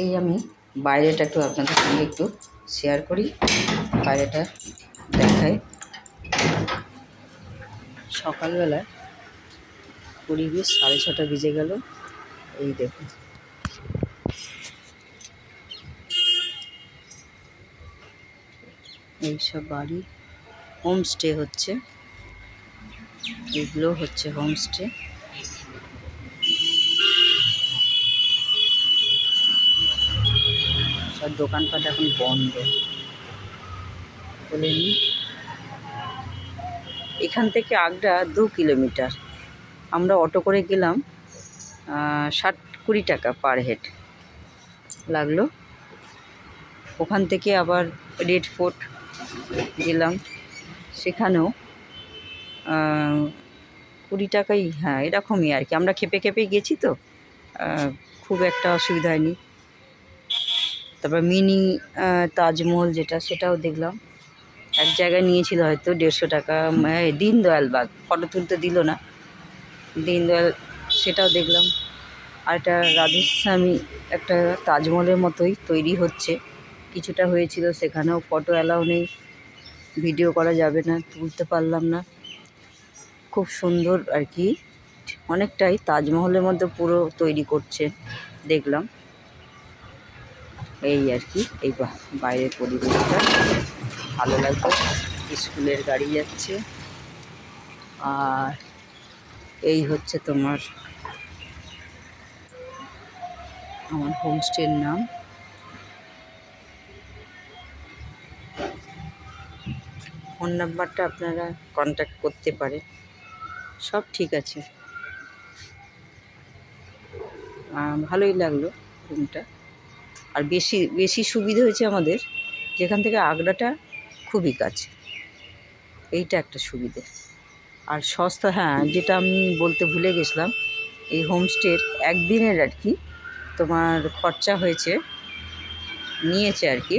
এই আমি বাইরেটা একটু আপনাদের সঙ্গে একটু শেয়ার করি, বাইরেটা দেখাই। সকালবেলা পরিবেশ সাড়ে ছটা বেজে গেল, এই দেখুন। এইসব বাড়ি হোমস্টে হচ্ছে, এগুলো হচ্ছে হোমস্টে সব দোকানপাট এখন বন্ধ। বলে এখান থেকে আগ্রা দু কিলোমিটার। আমরা অটো করে গেলাম ষাট কুড়ি টাকা পার হেড। লাগল। ওখান থেকে আবার রেড ফোর্ট গেলাম। সেখানেও কুড়ি টাকাই হ্যাঁ এরকমই আর কি। আমরা খেপে খেপে গেছি তো খুব একটা অসুবিধা হয়নি। তারপর মিনি তাজমহল যেটা, সেটাও দেখলাম। এক জায়গায় নিয়েছিল হয়তো দেড়শো টাকা দীনদয়াল বাগ। ফটো তুলতে দিল না। দীনদয়াল, সেটাও দেখলাম। আর একটা রাধেস্বামী, একটা তাজমহলের মতোই তৈরি হচ্ছে। কিছুটা হয়েছিল সেখানেও ফটো অ্যালাউ নেই। ভিডিও করা যাবে না, তুলতে পারলাম না। খুব সুন্দর আর কি। অনেকটাই তাজমহলের মধ্যে পুরো তৈরি করছে, দেখলাম। এই আর কি, এই বাইরের পরিবেশটা। ভালো লাগবে স্কুলের গাড়ি যাচ্ছে। আর এই হচ্ছে তোমার আমার হোমস্টের নাম। ফোন নাম্বারটা আপনারা কন্ট্যাক্ট করতে পারেন। সব ঠিক আছে। ভালোই লাগল রুমটা আর বেশি বেশি সুবিধা হয়েছে আমাদের, যেখান থেকে আগ্রাটা খুবই কাছে। এইটা একটা সুবিধে। আর সস্তা হ্যাঁ যেটা আমি বলতে ভুলে গেছিলাম, এই হোমস্টের একদিনের আর কি তোমার খরচা হয়েছে, নিয়েছে আর কি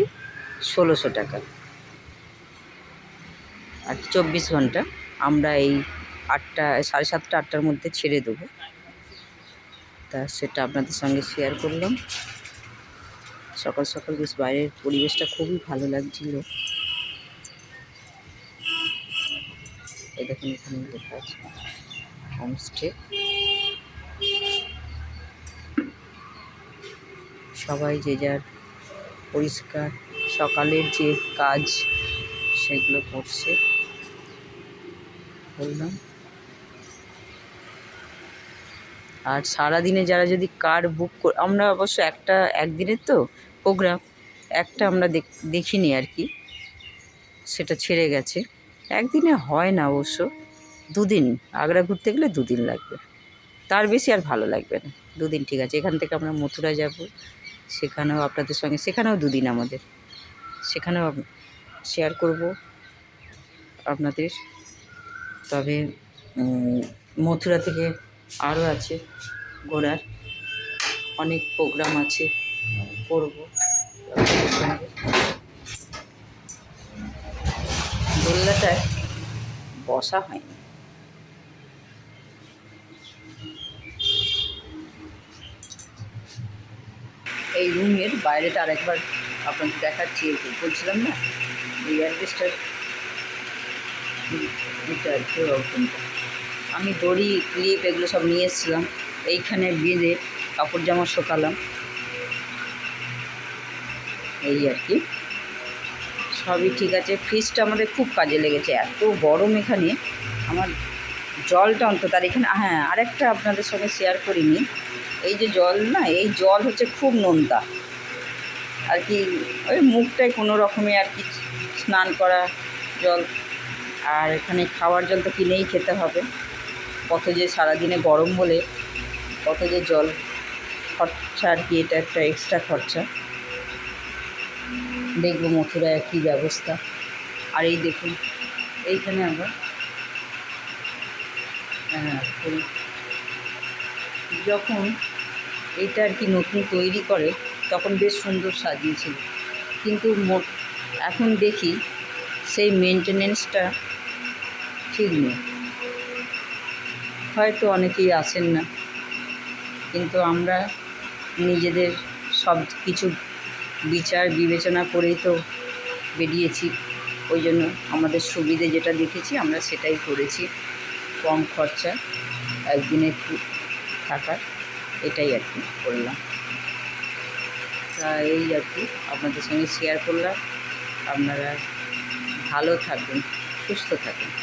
ষোলোশো টাকা। আর চব্বিশ ঘণ্টা আমরা এই আটটা, সাড়ে সাতটা, আটটার মধ্যে ছেড়ে দেবো। তা সেটা আপনাদের সঙ্গে শেয়ার করলাম। সকাল সকাল বেশ বাইরের পরিবেশটা খুবই ভালো লাগছিল। দেখুন, এখানে লেখা আছে হোমস্টে সবাই যে যার পরিষ্কার, সকালের যে কাজ, সেগুলো করছে। বললাম আর সারাদিনে যারা যদি কার বুক আমরা অবশ্য একটা, একদিনের তো প্রোগ্রাম একটা আমরা দেখ- দেখিনি আর কি। সেটা ছেড়ে গেছে। একদিনে হয় না অবশ্য। দুদিন, আগ্রা ঘুরতে গেলে দুদিন লাগবে। তার বেশি আর ভালো লাগবে না। দুদিন ঠিক আছে, এখান থেকে আমরা মথুরা যাব, সেখানেও আপনাদের সঙ্গে, সেখানেও দুদিন আমাদের। সেখানেও শেয়ার করব আপনাদের। তবে মথুরা থেকে আরও আছে ঘোরার। অনেক প্রোগ্রাম আছে, করব। দোলনাটায় বসা হয়নি। এই রুমের বাইরেটা আরেকবার আপনাদের দেখাচ্ছি বলছিলাম না, এই অ্যাড্রেসটার এটা আর আমি দড়ি, ক্লিপ এগুলো সব নিয়ে এসেছিলাম। এইখানে বেঁধে কাপড় জামা শোকালাম। এই আর কি। সবই ঠিক আছে। ফ্রিজটা আমাদের খুব কাজে লেগেছে। এত গরম এখানে। আমার জলটা অন্তত, আর এখানে হ্যাঁ আরেকটা আপনাদের সঙ্গে শেয়ার করিনি। এই যে জল না, এই জল হচ্ছে খুব নোনতা। আর কি, ওই মুখটায় কোনো রকমে আর কি স্নান করা জল। আর এখানে খাওয়ার জল তো কিনেই খেতে হবে। কত যে সারাদিনে গরম বলে কত যে জল খরচা আর কি, এটা একটা এক্সট্রা খরচা। দেখব মথুরায় কী ব্যবস্থা। আর এই দেখুন, এইখানে আমরা হ্যাঁ যখন এটা আর কি নতুন তৈরি করে, তখন বেশ সুন্দর সাজিয়েছিল। কিন্তু এখন দেখি সেই মেনটেনেন্সটা ঠিক নেই। হয়তো অনেকেই আসেন না। কিন্তু আমরা নিজেদের সব কিছু বিচার, বিবেচনা করেই তো বেরিয়েছি। ওই জন্য আমাদের সুবিধে যেটা দেখেছি, আমরা সেটাই করেছি। কম খরচা, একদিনে থাকার, এটাই আর কি করলাম। তা এই আর কি, আপনাদের সঙ্গে শেয়ার করলাম। আপনারা ভালো থাকবেন সুস্থ থাকুন।